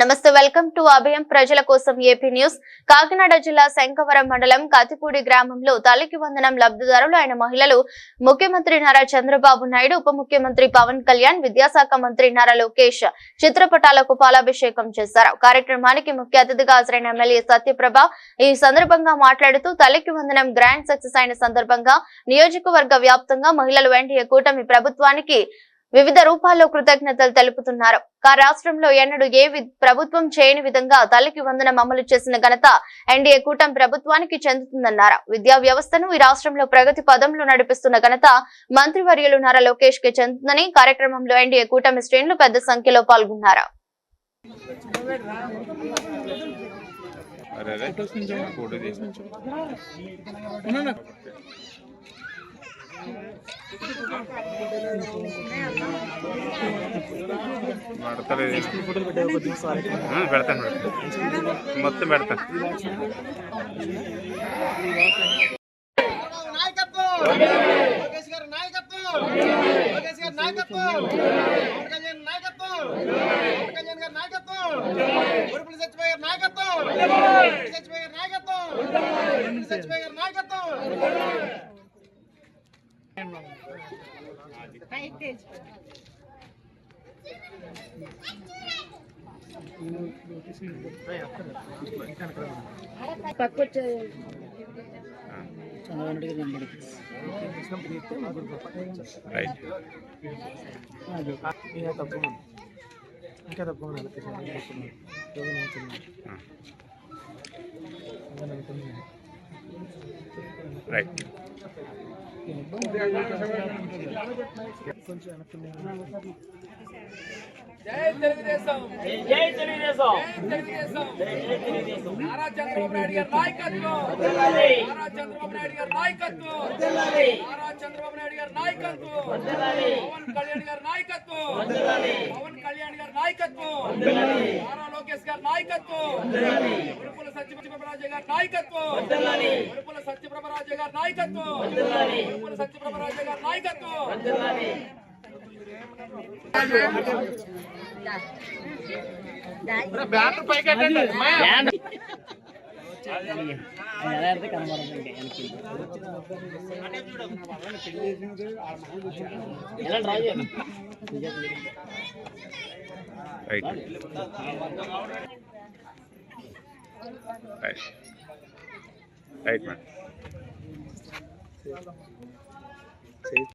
నమస్తే welcome to అభయం ప్రజల కోసం ఏపీ న్యూస్. కాకినాడ జిల్లా శంఖవరం మండలం కతిపూడి గ్రామంలో తల్లికి వందనం లబ్ధిదారులు అయిన మహిళలు ముఖ్యమంత్రి నారా చంద్రబాబు నాయుడు ఉప ముఖ్యమంత్రి పవన్ కళ్యాణ్ విద్యాశాఖ మంత్రి నారా లోకేష్ చిత్రపటాలకు పాలాభిషేకం చేశారు. కార్యక్రమానికి ముఖ్య అతిథిగా హాజరైన ఎమ్మెల్యే సత్యప్రభ ఈ సందర్భంగా మాట్లాడుతూ తల్లికి వందనం గ్రాండ్ సక్సెస్ అయిన సందర్భంగా నియోజకవర్గ వ్యాప్తంగా మహిళలు ఎన్డీఏ కూటమి ప్రభుత్వానికి వివిధ రూపాల్లో కృతజ్ఞతలు తెలుపుతున్నారు. కా రాష్ట్రంలో ఎన్నడూ ఏ ప్రభుత్వం చేయని విధంగా తల్లికి వందనం అమలు చేసిన ఘనత ఎన్డీఏ కూటమి ప్రభుత్వానికి చెందుతుందన్నారు. విద్యా వ్యవస్థను ఈ రాష్ట్రంలో ప్రగతి పదంలో నడిపిస్తున్న ఘనత మంత్రివర్యులు నారా లోకేష్కి చెందుతుందని కార్యక్రమంలో ఎన్డీఏ కూటమి శ్రేణులు పెద్ద సంఖ్యలో పాల్గొన్నారు. పెడతాను పెడతాను. మొత్తం పెడతాను. నాయకత్వం నాయకత్వం లోకేష్ గారి నాయకత్వం పవన్ కళ్యాణ్ నాయకత్వం పవన్ కళ్యాణ్ గారి నాయకత్వం ఉరుపులు సత్యబాయి గారి నాయకత్వం ఉరుపులు సత్యబాయి గారి నాయకత్వం ఉరుపులు సత్యబాయి గారి నాయకత్వం రైట్ ఇంకా తక్కువ ఆ. రైట్ కొంచెం వెనక్కి నారా చంద్రబాబు నాయుడు గారి నాయకత్వం నారా చంద్రబాబు నాయుడు గారి నాయకత్వం నారా చంద్రబాబు నాయుడు గారి నాయకత్వం పవన్ కళ్యాణ్ గారి నాయకత్వం పవన్ కళ్యాణ్ గారి నాయకత్వం నారా లోకేష్ గారి నాయకత్వం. ఉరుపుల సత్యప్రభరాజు గారి నాయకత్వం. ఉరుపుల సత్యప్రభరాజు గారి నాయకత్వం. ఉరుపుల సత్యప్రభరాజు గారి నాయకత్వం. Right right right ma'am